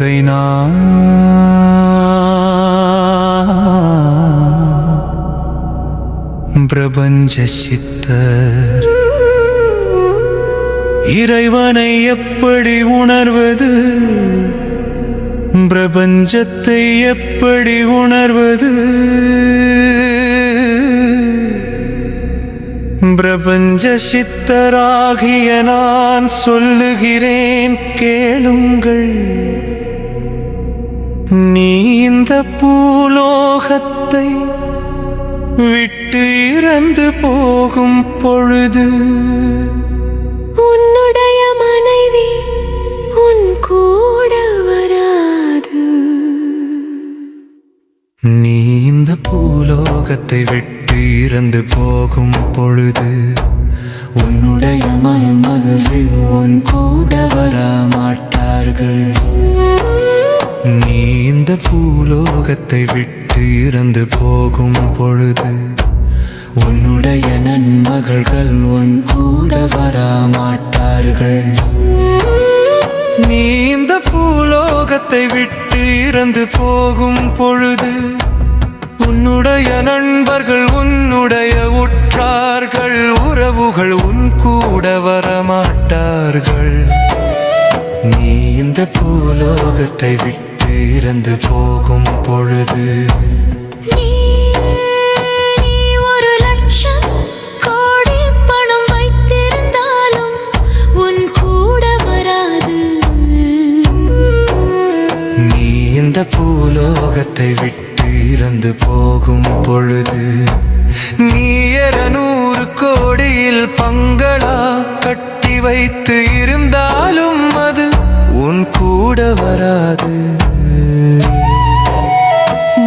இயற்கை பிரபஞ்ச சித்தர். இறைவனை எப்படி உணர்வது? பிரபஞ்சத்தை எப்படி உணர்வது? பிரபஞ்ச சித்தராகிய நான் சொல்லுகிறேன் கேளுங்கள். நீ இந்த பூலோகத்தை விட்டு இறந்து போகும் பொழுது உன்னுடைய மனைவி உன் கூட வராது. நீ இந்த பூலோகத்தை விட்டு இறந்து போகும் பொழுது உன்னுடைய மகள்கள் உன் கூட வர மாட்டார்கள் நீ இந்த பூலோகத்தை விட்டு இறந்து போகும் பொழுது உன்னுடைய நன்மகள்கள் உன் கூட வரமாட்டார்கள் நீ இந்த பூலோகத்தை விட்டு இறந்து போகும் பொழுது உன்னுடைய நண்பர்கள் உன்னுடைய உற்றார்கள் உறவுகள் உன் கூட வர பொழுது நீ நூறு கோடியில் பங்களா கட்டி வைத்து இருந்தாலும் அது உன் கூட வராது.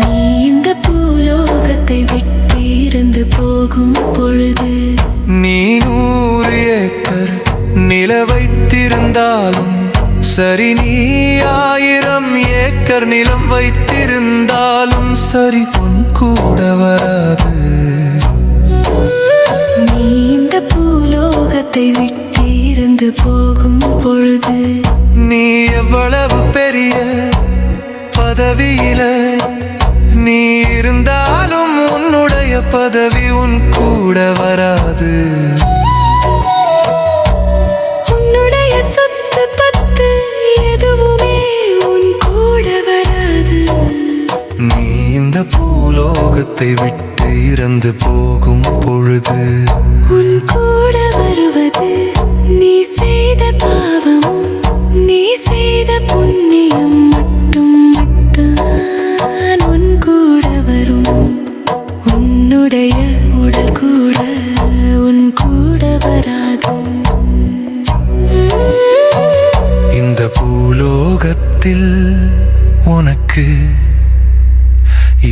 நீ இந்த பூலோகத்தை விட்டு இருந்து போகும் பொழுது நீ நூறு ஏக்கர் நில வைத்திருந்தாலும் சரி நீ ஆயிரம் ஏக்கர் நிலம் வைத்திருந்தாலும் சரி உன் கூட இருந்தாலும் உன்னுடைய பதவி உன் கூட வராது. உன்னுடைய சொத்து பத்து எதுவுமே உன் கூட வராது. நீ இந்த பூலோகத்தை விட்டு இறந்து போகும் பொழுது. உன் கூட வருவது நீ செய்த பாவமும் நீ செய்த புண்ணியம்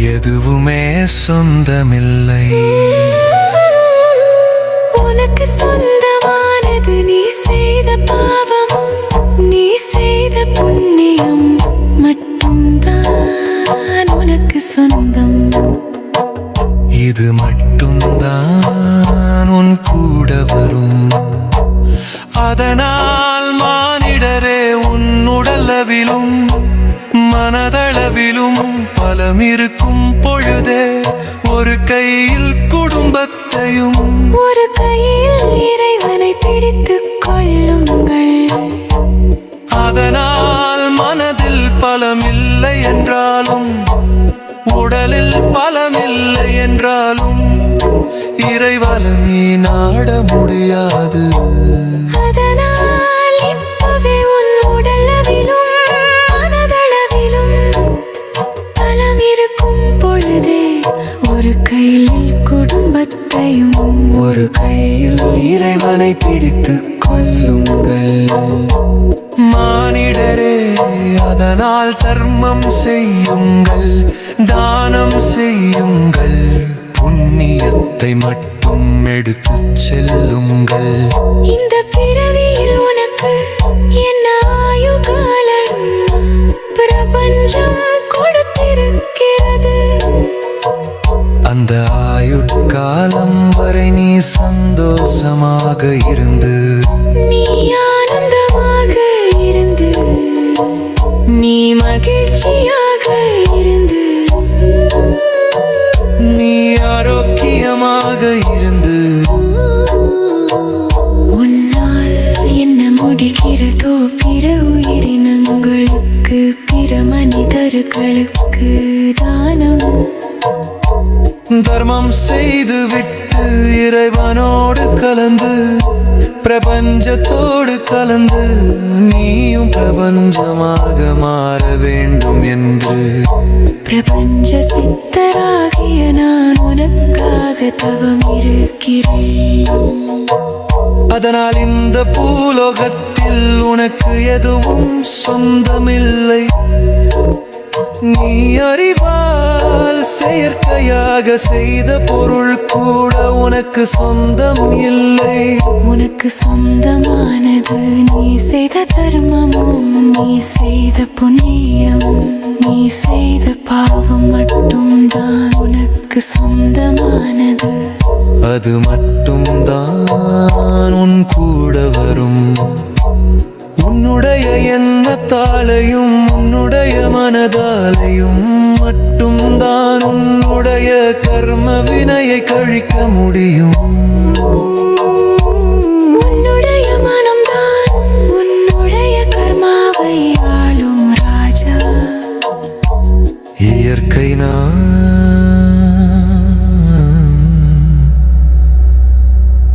எதுவுமே சொந்தமில்லை. உனக்கு சொந்தமானது நீ செய்த பாவமும் நீ செய்த புண்ணியம் மட்டும்தான் உனக்கு சொந்தம். இது மட்டும்தான் பலம் இருக்கும் பொழுதே ஒரு கையில் குடும்பத்தையும் ஒரு கையில் இறைவனை பிடித்துக் கொள்ளுங்கள். அதனால் மனதில் பலமில்லை என்றாலும் உடலில் பலமில்லை என்றாலும் இறைவலமே நாட முடியாது. கையில் குடும்பத்தையும் ஒரு கையில் இறைவனை பிடித்து கொள்ளுங்கள். மானிடரே அதனால் தர்மம் செய்யுங்கள் தானம் செய்யுங்கள். புண்ணியத்தை மட்டும் எடுத்து செல்லுங்கள். இந்த மனிதர்களுக்கு தானம். தர்மம் செய்து விட்டு இறைவனோடு கலந்து பிரபஞ்சத்தோடு கலந்து நீயும் பிரபஞ்சமாக மாற வேண்டும் என்று. பிரபஞ்ச சித்தராகிய நான் உனக்காக தவம் இருக்கிறேன். அதனால் இந்த பூலோகத்தில் உனக்கு எதுவும் சொந்தமில்லை. நீ அறிவால் செயற்கையாக செய்த பொருள் கூட உனக்கு சொந்தம் இல்லை. உனக்கு சொந்தமானது நீ செய்த தர்மமும் நீ செய்த புண்ணியம் நீ செய்த பாவம் மட்டும்தான் உனக்கு சொந்தமானது. அது மட்டும்தான் உன் கூட வரும். உன்னுடைய எண்ணத்தாலையும் உன்னுடைய மனதாலையும் மட்டும்தான் உன்னுடைய கர்ம வினையை கழிக்க முடியும். உன்னுடைய மனம்தான் உன்னுடைய கர்மாவை ஆளும் ராஜா. இயற்கை நான்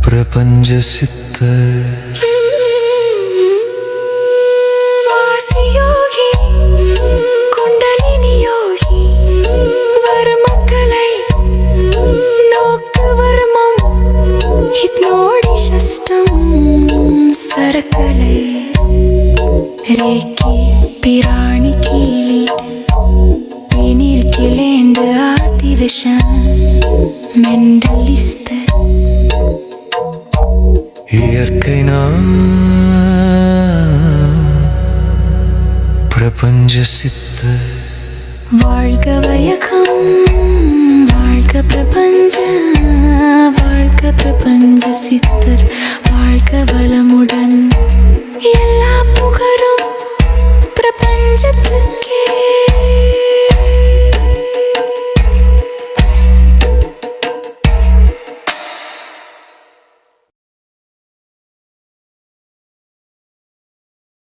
பிரபஞ்ச சித்தர். பிராணி கீலீட் பினில் கிளேண்டு ஆர்டிவிஷன் மெண்டலிஸ்தர் இயற்கை நான். பிரபஞ்ச சித்தர் வாழ்க வையகம். வாழ்க பிரபஞ்ச. வாழ்க பிரபஞ்ச சித்தர். வாழ்க வளமுடன். எல்லா பிரபஞ்சத்துக்கே